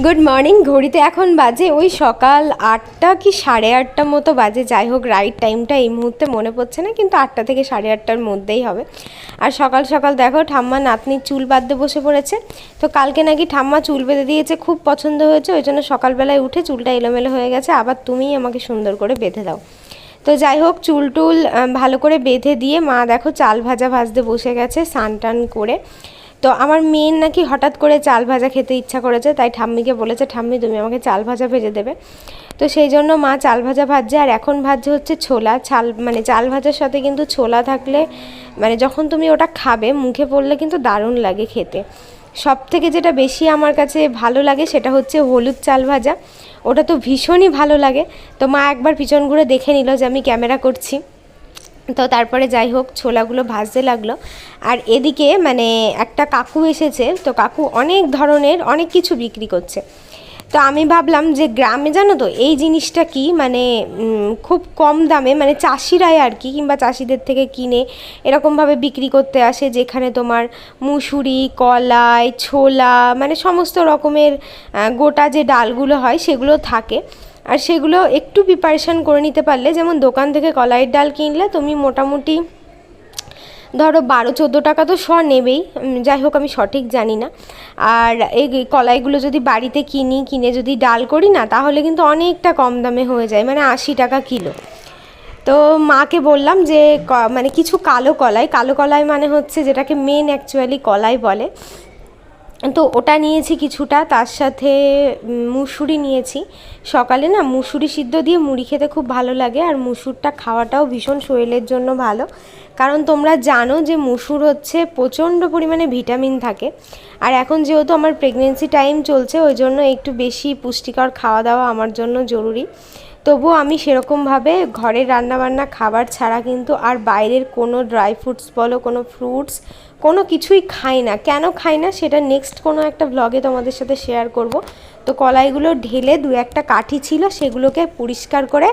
Good morning ঘড়িতে এখন বাজে ওই সকাল আটটা কি সাড়ে আটটা মতো বাজে। যাই হোক রাইট টাইমটা এই মুহূর্তে মনে পড়ছে না, কিন্তু আটটা থেকে সাড়ে আটটার মধ্যেই হবে। আর সকাল সকাল দেখো, ঠাম্মা নাতনির চুল বাঁধতে বসে পড়েছে। তো কালকে নাকি ঠাম্মা চুল বেঁধে দিয়েছে, খুব পছন্দ হয়েছে, ওই জন্য সকালবেলায় উঠে চুলটা এলোমেলো হয়ে গেছে, আবার তুমিই আমাকে সুন্দর করে বেঁধে দাও। তো যাই হোক, চুল টুল ভালো করে বেঁধে দিয়ে মা দেখো চাল ভাজা ভাজতে বসে গেছে স্নান টান করে। তো আমার মেয়ের নাকি হঠাৎ করে চাল ভাজা খেতে ইচ্ছা করেছে, তাই ঠাম্মিকে বলেছে, ঠাম্মি, তুমি আমাকে চাল ভাজা ভেজে দেবে। তো সেই জন্য মা চাল ভাজা ভাজছে, আর এখন ভাজছে হচ্ছে ছোলা। চাল মানে চাল ভাজার সাথে কিন্তু ছোলা থাকলে মানে যখন তুমি ওটা খাবে, মুখে পড়লে কিন্তু দারুণ লাগে খেতে। সব থেকে যেটা বেশি আমার কাছে ভালো লাগে সেটা হচ্ছে হলুদ চাল ভাজা। ওটা তো ভীষণই ভালো লাগে। তো মা একবার পিছন ঘুরে দেখে নিল যে আমি ক্যামেরা করছি। তো তারপরে যাই হোক, ছোলাগুলো ভাজতে লাগল। আর এদিকে মানে একটা কাকু এসেছে, তো কাকু অনেক ধরনের অনেক কিছু বিক্রি করছে। তো আমি ভাবলাম যে গ্রামে জানো তো, এই জিনিসটা কি? মানে খুব কম দামে মানে চাষিরাই আর কি, কিংবা চাষিদের থেকে কিনে এরকমভাবে বিক্রি করতে আসে, যেখানে তোমার মুসুরি, কলাই, ছোলা মানে সমস্ত রকমের গোটা যে ডালগুলো হয়, সেগুলো থাকে। আর সেগুলো একটু প্রিপারেশান করে নিতে পারলে, যেমন দোকান থেকে কলাইয়ের ডাল কিনলে তুমি মোটামুটি ধরো বারো, চোদ্দ টাকা তো শ নেবেই যাই হোক আমি সঠিক জানি না। আর এই কলাইগুলো যদি বাড়িতে কিনি, কিনে যদি ডাল করি না, তাহলে কিন্তু অনেকটা কম দামে হয়ে যায় মানে আশি টাকা কিলো। তো মাকে বললাম যে মানে কিছু কালো কলাই কালো কলাই মানে হচ্ছে যেটাকে মেন অ্যাকচুয়ালি কলাই বলে। তো ওটা নিয়েছি কিছুটা, তার সাথে মুসুরি নিয়েছি। সকালে না মুসুরি সিদ্ধ দিয়ে মুড়ি খেতে খুব ভালো লাগে, আর মুসুরটা খাওয়াটাও ভীষণ শরীরের জন্য ভালো। কারণ তোমরা জানো যে মুসুর হচ্ছে প্রচণ্ড পরিমাণে ভিটামিন থাকে, আর এখন যেহেতু আমার প্রেগনেন্সি টাইম চলছে, ওই জন্য একটু বেশি পুষ্টিকর খাওয়া দাওয়া আমার জন্য জরুরি। তবুও আমি সেরকমভাবে ঘরের রান্নাবান্না, খাবার ছাড়া কিন্তু আর বাইরের কোনো ড্রাই ফ্রুটস বলো, কোনো ফ্রুটস কোনো কিছুই খাই না। কেন খাই না? সেটা নেক্সট কোনো একটা ব্লগে তোমাদের সাথে শেয়ার করব। তো কলাইগুলো ঢেলে দু একটা কাঠি ছিল, সেগুলোকে পরিষ্কার করে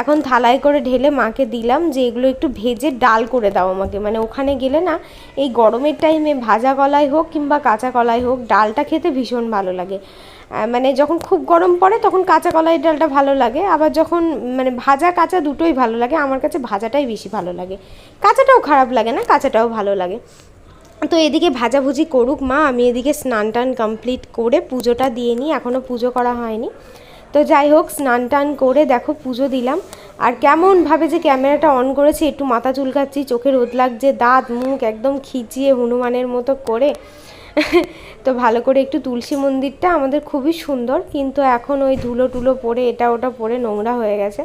এখন থালায় করে ঢেলে মাকে দিলাম যে এগুলো একটু ভেজে ডাল করে দাও আমাকে। মানে ওখানে গেলে না এই গরমের টাইমে ভাজা কলাই হোক কিংবা কাঁচা কলাই হোক, ডালটা খেতে ভীষণ ভালো লাগে। মানে যখন খুব গরম পড়ে তখন কাঁচা কলাইয়ের ডালটা ভালো লাগে, আবার যখন মানে ভাজা কাঁচা দুটোই ভালো লাগে, আমার কাছে ভাজাটাই বেশি ভালো লাগে। কাঁচাটাও খারাপ লাগে না, কাঁচাটাও ভালো লাগে। তো এদিকে ভাজাভুজি করুক মা, আমি এদিকে স্নান টান কমপ্লিট করে পুজোটা দিয়ে নিই এখনও পুজো করা হয়নি। তো যাই হোক, স্নান টান করে দেখো পুজো দিলাম। আর কেমনভাবে যে ক্যামেরাটা অন করেছি, একটু মাথা চুলকাচ্ছি, চোখে রোদ লাগছে, দাঁত, মুখ একদম খিচিয়ে হনুমানের মতো করে। তো ভালো করে একটু তুলসী মন্দিরটা আমাদের খুবই সুন্দর, কিন্তু এখন ওই ধুলো টুলো পড়ে এটা ওটা পড়ে নোংরা হয়ে গেছে।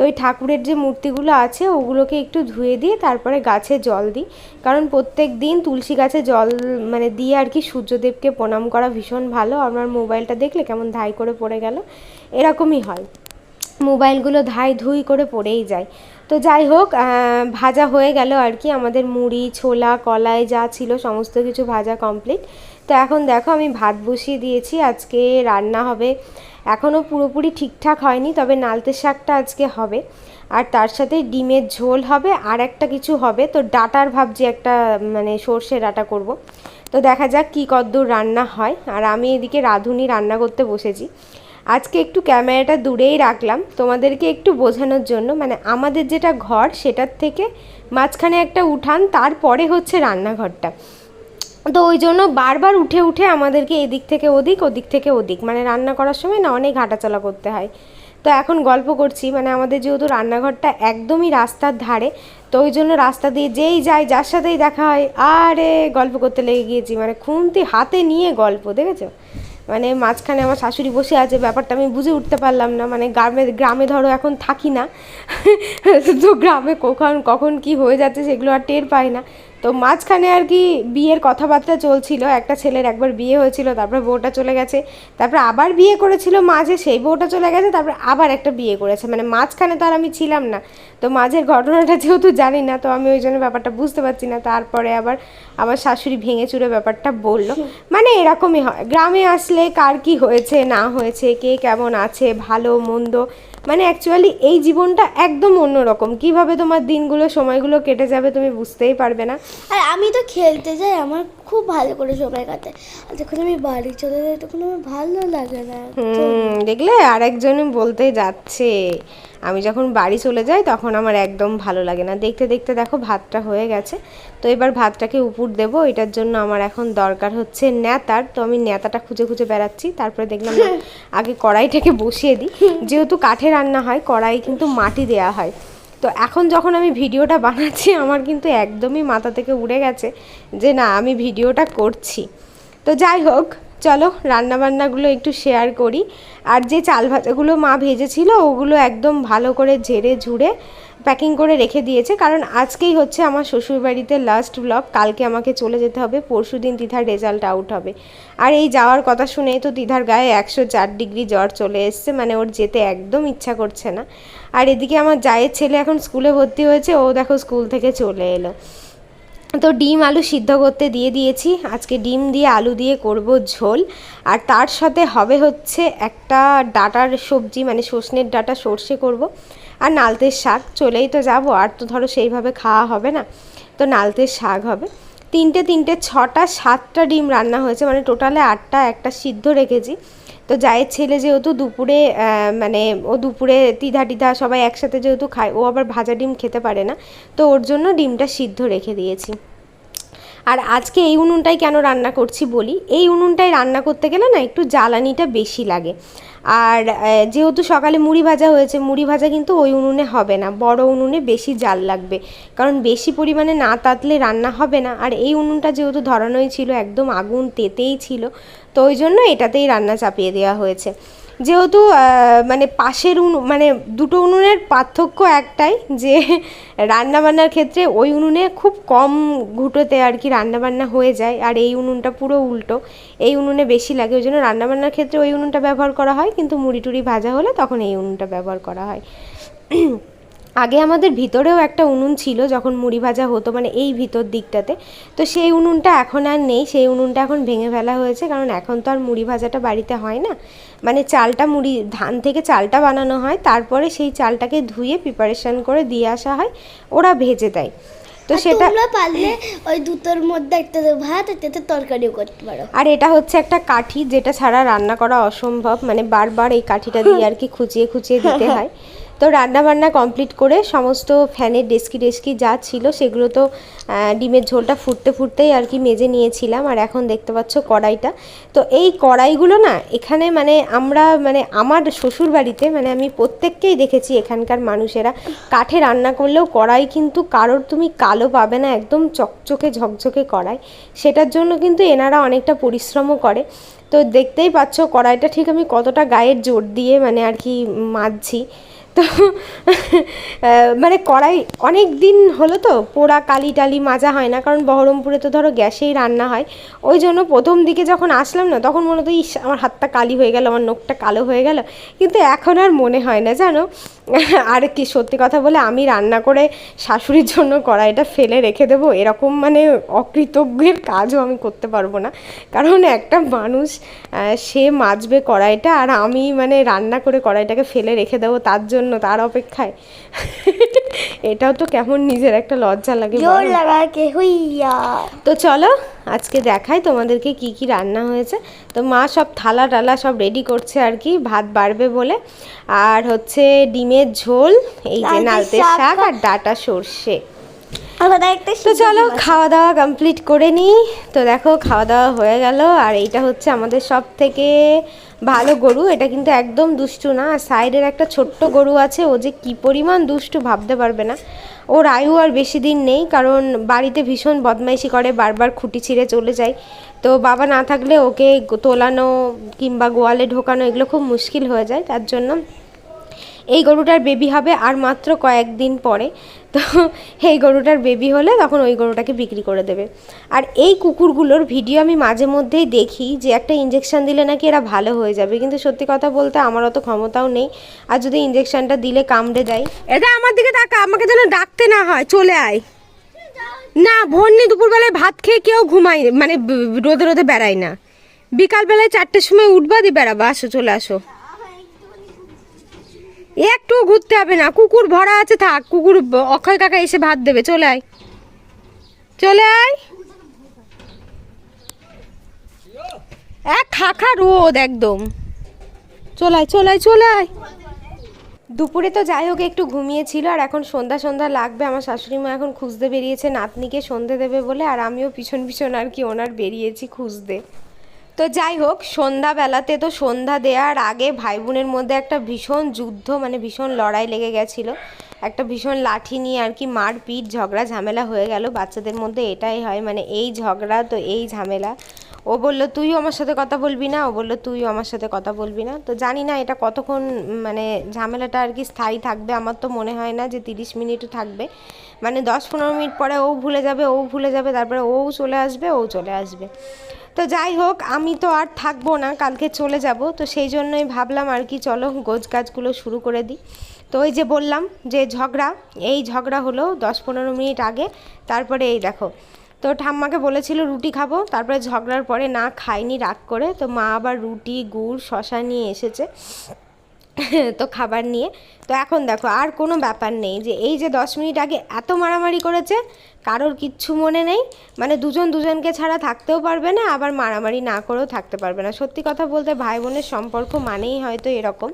তো ওই ঠাকুরের যে মূর্তিগুলো আছে, ওগুলোকে একটু ধুয়ে দিয়ে তারপরে গাছে জল দিই। কারণ প্রত্যেক দিন তুলসী গাছে জল মানে দিয়ে আর কি সূর্যদেবকে প্রণাম করা ভীষণ ভালো। আমার মোবাইলটা দেখলে কেমন ধাই করে পড়ে গেল। এরকমই হয়। মোবাইলগুলো ধাই ধুই করে পড়েই যায়। তো যাই হোক ভাজা হয়ে গেল আর কি। আমাদের মুড়ি, ছোলা, কলাই যা ছিল, সমস্ত কিছু ভাজা কমপ্লিট তো এখন দেখো, আমি ভাত বসিয়ে দিয়েছি। আজকে রান্না হবে এখনও পুরোপুরি ঠিকঠাক হয়নি, তবে নালতে শাকটা আজকে হবে। আর তার সাথে ডিমের ঝোল হবে, আর একটা কিছু হবে। তো ডাটার ভাবছি একটা মানে সর্ষে ডাটা করব। তো দেখা যাক কী কদ্দূর রান্না হয়। আর আমি এদিকে রাঁধুনি রান্না করতে বসেছি। আজকে একটু ক্যামেরাটা দূরেই রাখলাম। তোমাদেরকে একটু বোঝানোর জন্য মানে আমাদের যেটা ঘর, সেটার থেকে মাঝখানে একটা উঠান, তারপরে হচ্ছে রান্নাঘরটা। তো ওই জন্য বারবার উঠে উঠে আমাদেরকে এদিক থেকে ওদিক ওদিক থেকে ওদিক। মানে রান্না করার সময় না অনেক হাঁটাচলা করতে হয়। তো এখন গল্প করছি মানে আমাদের যেহেতু রান্নাঘরটা একদমই রাস্তার ধারে, তো ওই জন্য রাস্তা দিয়ে যেই যাই, যার সাথেই দেখা হয়, আরে গল্প করতে লেগে গিয়েছি। মানে খুনতি হাতে নিয়ে গল্প, দেখেছ? মানে মাঝখানে আমার শাশুড়ি বসে আছে, ব্যাপারটা আমি বুঝে উঠতে পারলাম না। মানে গ্রামে গ্রামে ধরো এখন থাকি না। তো গ্রামে কখন কখন কি হয়ে যাচ্ছে সেগুলো আর টের পাই না। তো মাঝখানে আর কি বিয়ের কথাবার্তা চলছিল, একটা ছেলের একবার বিয়ে হয়েছিল, তারপরে বউটা চলে গেছে, তারপরে আবার বিয়ে করেছিল মাঝে, সেই বউটা চলে গেছে, তারপরে আবার একটা বিয়ে করেছে মানে মাঝখানে তো আর আমি ছিলাম না। তো মাঝের ঘটনাটা যেহেতু জানি না, তো আমি ওই জন্য ব্যাপারটা বুঝতে পারছি না, তারপরে আবার আমার শাশুড়ি ভেঙে চুরে ব্যাপারটা বলল। মানে এরকমই হয়, গ্রামে আসলে কার কি হয়েছে, না হয়েছে, কে কেমন আছে, ভালো, মন্দ মানে অ্যাকচুয়ালি এই জীবনটা একদম অন্যরকম। কীভাবে তোমার দিনগুলো সময়গুলো কেটে যাবে তুমি বুঝতেই পারবে না। আর আমি তো খেলতে যাই আমার খুব ভালো করে সময় কাটে। আর যখন আমি বাড়ি চলে যাই তখন আমার ভালো লাগে না। হুম দেখলে আর একজন বলতে যাচ্ছে। আমি যখন বাড়ি চলে যাই তখন আমার একদম ভালো লাগে না। দেখতে দেখতে দেখো ভাতটা হয়ে গেছে। তো এবার ভাতটাকে উপর দেবো। এটার জন্য আমার এখন দরকার হচ্ছে ন্যাতার তো আমি ন্যাতাটা খুঁজে খুঁজে বেড়াচ্ছি। তারপরে দেখলাম আগে কড়াইটাকে বসিয়ে দিই। যেহেতু কাঠে রান্না হয়, কড়াই কিন্তু মাটি দেওয়া হয়। তো এখন যখন আমি ভিডিওটা বানাচ্ছি, আমার কিন্তু একদমই মাথা থেকে উড়ে গেছে যে না, আমি ভিডিওটা করছি। তো যাই হোক চলো রান্নাবান্নাগুলো একটু শেয়ার করি। আর যে চাল ভাজাগুলো মা ভেজেছিল, ওগুলো একদম ভালো করে ঝেড়ে ঝুড়ে প্যাকিং করে রেখে দিয়েছে। কারণ আজকেই হচ্ছে আমার শ্বশুরবাড়িতে লাস্ট ব্লগ কালকে আমাকে চলে যেতে হবে পরশু দিন তিথার রেজাল্ট আউট হবে। আর এই যাওয়ার কথা শুনেই তো তিথার গায়ে একশো চার ডিগ্রি জ্বর চলে এসছে মানে ওর যেতে একদম ইচ্ছা করছে না। আর এদিকে আমার জায়ের ছেলে এখন স্কুলে ভর্তি হয়েছে, ও দেখো স্কুল থেকে চলে এলো। তো ডিম আলু সিদ্ধ করতে দিয়ে দিয়েছি। আজকে ডিম দিয়ে আলু দিয়ে করব ঝোল। আর তার সাথে হবে হচ্ছে একটা ডাটার সবজি মানে সর্ষের ডাটা সর্ষে করব। আর নালতের শাক, চলেই তো যাব। আর তো ধরো সেইভাবে খাওয়া হবে না। তো নালতের শাক হবে। তিনটে তিনটে, ছটা, সাতটা ডিম রান্না হয়েছে। মানে টোটালে আটটা, একটা সিদ্ধ রেখেছি। তো জায়ের ছেলে যেহেতু দুপুরে মানে ও দুপুরে তিধা টিধা সবাই একসাথে যেহেতু খায়, ও আবার ভাজা ডিম খেতে পারে না। তো ওর জন্য ডিমটা সিদ্ধ রেখে দিয়েছি। আর আজকে এই উনুনটাই কেন রান্না করছি বলি? এই উনুনটাই রান্না করতে গেলে না একটু জ্বালানিটা বেশি লাগে। আর যেহেতু সকালে মুড়ি ভাজা হয়েছে, মুড়ি ভাজা কিন্তু ওই উনুনে হবে না, বড় উনুনে বেশি জাল লাগবে। কারণ বেশি পরিমাণে না তাতলে রান্না হবে না। আর এই উনুনটা যেহেতু ধরানোই ছিল, একদম আগুন তেতেই ছিল, তো ওই জন্য এটাতেই রান্না চাপিয়ে দেওয়া হয়েছে। যেহেতু মানে পাশের উনু মানে দুটো উনুনের পার্থক্য একটাই যে রান্নাবান্নার ক্ষেত্রে ওই উনুনে খুব কম ঘুটোতে আর কি রান্নাবান্না হয়ে যায় আর এই উনুনটা পুরো উল্টো। এই উনুনে বেশি লাগে, ওই জন্য রান্নাবান্নার ক্ষেত্রে ওই উনুনটা ব্যবহার করা হয়, কিন্তু মুড়ি টুড়ি ভাজা হলে তখন এই উনুনটা ব্যবহার করা হয়। আগে আমাদের ভিতরেও একটা উনুন ছিল যখন মুড়ি ভাজা হতো মানে এই ভিতর দিকটাতে। তো সেই উনুনটা এখন আর নেই সেই উনুনটা এখন ভেঙে ফেলা হয়েছে কারণ এখন তো আর মুড়ি ভাজাটা বাড়িতে হয় না। মানে চালটা মুড়ি ধান থেকে চালটা বানানো হয় তারপরে সেই চালটাকে ধুয়ে প্রিপারেশন করে দিয়ে আসা হয় ওরা ভেজে দেয়। তো সেটা তোমরা পারলে ওই দুটোর মধ্যে একটাতে ভাত একটাতে তরকারিও করতে পারো। আর এটা হচ্ছে একটা কাঠি যেটা ছাড়া রান্না করা অসম্ভব মানে বারবার এই কাঠিটা দিয়ে আর কি খুঁচিয়ে খুঁচিয়ে দিতে হয়। তো রান্না বান্না কমপ্লিট করে সমস্ত ফ্যানের ডেস্কি ডেস্কি যা ছিল সেগুলো তো ডিমের ঝোলটা ফুটতে ফুটতেই আর কি মেজে নিয়েছিলাম। আর এখন দেখতে পাচ্ছ কড়াইটা। তো এই কড়াইগুলো না, এখানে মানে আমরা মানে আমার শ্বশুর বাড়িতে মানে আমি প্রত্যেককেই দেখেছি এখানকার মানুষেরা কাঠে রান্না করলেও কড়াই কিন্তু কারোর তুমি কালো পাবে না, একদম চকচকে ঝকঝকে কড়াই। সেটার জন্য কিন্তু এনারা অনেকটা পরিশ্রমও করে। তো দেখতেই পাচ্ছ কড়াইটা ঠিক আমি কতটা গায়ের জোর দিয়ে মানে আর কি মাজছি তো মানে কড়াই অনেক দিন হলো তো, পোড়া কালি টালি মাজা হয় না, কারণ বহরমপুরে তো ধরো গ্যাসেই রান্না হয়। ওই জন্য প্রথম দিকে যখন আসলাম না, তখন মনে হতো, ইস, আমার হাতটা কালি হয়ে গেল, আমার নখটা কালো হয়ে গেল। কিন্তু এখন আর মনে হয় না, জানো? আর কি সত্যি কথা বলে আমি রান্না করে শাশুড়ির জন্য কড়াইটা ফেলে রেখে দেবো এরকম মানে অকৃতজ্ঞের কাজও আমি করতে পারব না। কারণ একটা মানুষ সে মাজবে কড়াইটা আর আমি মানে রান্না করে কড়াইটাকে ফেলে রেখে দেবো তার জন্য তার অপেক্ষায়। এটাও তো কেমন নিজের একটা লজ্জা লাগে তো চলো আজকে দেখাই তোমাদেরকে কি কি রান্না হয়েছে। তো মা সব থালা টালা সব রেডি করছে আর কি ভাত বাড়বে বলে। আর হচ্ছে ডিমের ঝোল এই যে নালতের শাক শাক আর ডাটা সর্ষে। তো চলো খাওয়া দাওয়া কমপ্লিট করে নিই। তো দেখো খাওয়া দাওয়া হয়ে গেল। আর এইটা হচ্ছে আমাদের সব থেকে ভালো গরু। এটা কিন্তু একদম দুষ্টু না। আর সাইডের একটা ছোট্ট গরু আছে ও যে কি পরিমাণ দুষ্টু ভাবতে পারবে না। ওর আয়ু আর বেশি দিন নেই, কারণ বাড়িতে ভীষণ বদমাইশি করে, বারবার খুঁটি ছিঁড়ে চলে যায়। তো বাবা না থাকলে ওকে তোলানো কিংবা গোয়ালে ঢোকানো এগুলো খুব মুশকিল হয়ে যায়, তার জন্য এই গরুটার বেবি হবে আর মাত্র কয়েকদিন পরে। তো এই গরুটার বেবি হলে তখন ওই গরুটাকে বিক্রি করে দেবে। আর এই কুকুরগুলোর ভিডিও আমি মাঝে মধ্যেই দেখি যে একটা ইঞ্জেকশান দিলে নাকি এরা ভালো হয়ে যাবে। কিন্তু সত্যি কথা বলতে আমার অত ক্ষমতাও নেই। আর যদি ইঞ্জেকশানটা দিলে কামড়ে দেয়। এটা আমার দিকে তাকা, আমাকে যেন ডাকতে না হয়। চলে আয়। না ভন্নি দুপুরবেলায় ভাত খেয়ে কেউ ঘুমায় মানে রোদে রোদে বেড়ায় না। বিকালবেলায় চারটের সময় উঠবা দিয়ে বেড়াবা। আসো, চলে আসো। একটু ঘুরতে হবে না, কুকুর ভরা আছে থাক, কুকুর অক্ষয় কাকা এসে ভাত দেবে, চলে আয়। চলে আয়। এক খাখা রোদ একদম। চলে আয় চলে আয় চলে আয়। দুপুরে তো যাই হোক, একটু ঘুমিয়েছিল আর এখন সন্ধ্যা সন্ধ্যা লাগবে। আমার শাশুড়ি মা এখন খুঁজতে বেরিয়েছে, নাতনিকে সন্ধে দেবে বলে, আর আমিও পিছন পিছন আর কি ওনার বেরিয়েছি খুঁজতে। তো যাই হোক, সন্ধ্যাবেলাতে তো সন্ধ্যা দেওয়ার আগে ভাই বোনের মধ্যে একটা ভীষণ যুদ্ধ মানে ভীষণ লড়াই লেগে গেছিল। একটা ভীষণ লাঠি নিয়ে আর কি মারপিট, ঝগড়া, ঝামেলা হয়ে গেল। বাচ্চাদের মধ্যে এটাই হয় মানে এই ঝগড়া তো এই ঝামেলা। ও বলল, তুইও আমার সাথে কথা বলবি না? ও বলল, তুইও আমার সাথে কথা বলবি না? তো জানি না এটা কতক্ষণ মানে ঝামেলাটা আর কি স্থায়ী থাকবে। আমার তো মনে হয় না যে তিরিশ মিনিটও থাকবে। মানে দশ পনেরো মিনিট পরে ও ভুলে যাবে, ও ভুলে যাবে, তারপরে ও চলে আসবে, ও চলে আসবে। তো যাই হোক, আমি তো আর থাকব না, কালকে চলে যাব। তো সেই জন্যই ভাবলাম আর কি, চলো গোছ গাছগুলো শুরু করে দিই। তো ওই যে বললাম যে ঝগড়া, এই ঝগড়া হলো দশ পনেরো মিনিট আগে। তারপরে এই দেখো, তো ঠাম্মাকে বলেছিল রুটি খাব, তারপরে ঝগড়ার পরে না খাইনি, রাগ করে। তো মা আবার রুটি, গুড়, শশা নিয়ে এসেছে। তো খাবার নিয়ে। তো এখন দেখো, আর কোনো ব্যাপার নেই যে এই যে দশ মিনিট আগে এত মারামারি করেছে, কারোর কিচ্ছু মনে নেই। মানে দুজন দুজনকে ছাড়া থাকতেও পারবে না, আবার মারামারি না করেও থাকতে পারবে না। সত্যি কথা বলতে ভাই বোনের সম্পর্ক মানেই হয়তো এরকম।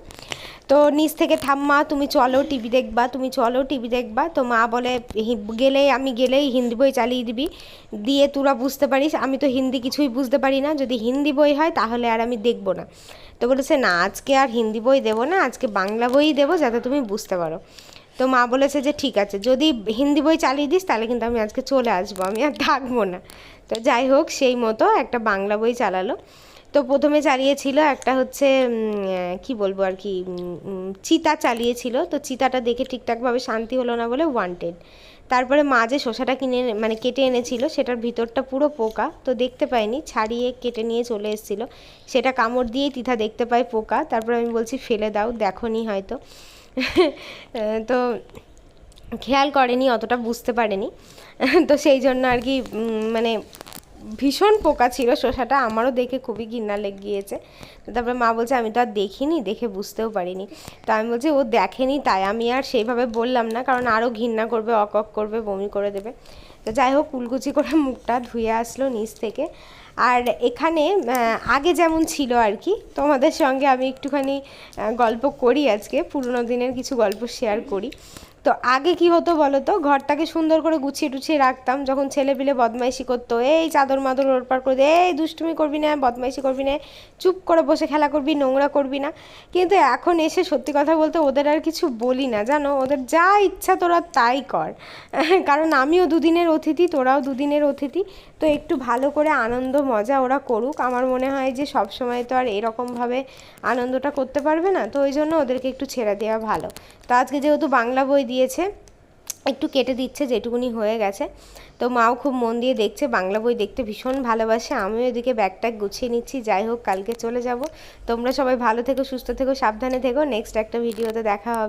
তো নিচ থেকে ঠাম্মা তুমি চলো টিভি দেখবা, তুমি চলো টিভি দেখবা। তো মা বলে গেলেই আমি গেলেই হিন্দি বই চালিয়ে দিবি। দিয়ে তোরা বুঝতে পারিস, আমি তো হিন্দি কিছুই বুঝতে পারি না। যদি হিন্দি বই হয় তাহলে আর আমি দেখব না। তো বলেছে, না, আজকে আর হিন্দি বই দেবো না, আজকে বাংলা বই দেবো, যাতে তুমি বুঝতে পারো। তো মা বলেছে যে, ঠিক আছে, যদি হিন্দি বই চালিয়ে দিস, তাহলে কিন্তু আমি আজকে চলে আসব, আমি আর থাকব না। তো যাই হোক, সেই মতো একটা বাংলা বই চালালো। তো প্রথমে চালিয়েছিল একটা হচ্ছে কি বলব আর কি চিতা চালিয়েছিল। তো চিতাটা দেখে ঠিকঠাকভাবে শান্তি হলো না বলে ওয়ান্টেড তারপরে মা যে শসাটা কিনে মানে কেটে এনেছিল, সেটার ভিতরটা পুরো পোকা, তো দেখতে পাইনি, ছাড়িয়ে কেটে নিয়ে চলে এসেছিল। সেটা কামড় দিয়েই তিথা দেখতে পায় পোকা, তারপরে আমি বলছি, ফেলে দাও দেখো নি হয়তো তো খেয়াল করেনি, অতটা বুঝতে পারেনি। তো সেই জন্য আর কি মানে ভীষণ পোকা ছিল শসাটা, আমারও দেখে খুবই ঘৃণা লেগে গিয়েছে তারপরে মা বলছে, আমি তো আর দেখিনি, দেখে বুঝতেও পারিনি। তো আমি বলছি, ও দেখেনি তাই। আমি আর সেইভাবে বললাম না, কারণ আরও ঘৃণা করবে, অকক করবে, বমি করে দেবে। তো যাই হোক কুলকুচি করে মুখটা ধুয়ে আসলো নিচ থেকে। আর এখানে আগে যেমন ছিল আর কি, তোমাদের সঙ্গে আমি একটুখানি গল্প করি আজকে, পুরোনো দিনের কিছু গল্প শেয়ার করি। তো আগে কি হতো বলো তো ঘরটাকে সুন্দর করে গুছিয়ে টুছিয়ে রাখতাম। যখন ছেলে পিলে বদমাইশি করতো, এই চাদর মাদর ওরপার করে এই দুষ্টুমি করবি না, বদমাইশি করবি না, চুপ করে বসে খেলা করবি, নোংরা করবি না। কিন্তু এখন এসে সত্যি কথা বলতে ওদের আর কিছু বলি না, জানো? ওদের যা ইচ্ছা তোরা তাই কর। কারণ আমিও দুদিনের অতিথি, তোরাও দুদিনের অতিথি। তো একটু ভালো করে আনন্দ, মজা ওরা করুক। আমার মনে হয় যে সব সময় তো আর এরকমভাবে আনন্দটা করতে পারবে না। তো ওই জন্য ওদেরকে একটু ছেড়ে দেওয়া ভালো। তো আজকে যেহেতু বাংলা বই দিয়েছে, একটু কেটে দিচ্ছে যেটুকুনি হয়ে গেছে। তো মাও খুব মন দিয়ে দেখছে, বাংলা বই দেখতে ভীষণ ভালোবাসে। আমিও এদিকে ব্যাগ ট্যাগ গুছিয়ে নিচ্ছি, যাই হোক কালকে চলে যাব। তোমরা সবাই ভালো থেকো, সুস্থ থেকো, সাবধানে থেকো। নেক্সট একটা ভিডিওতে দেখা হবে।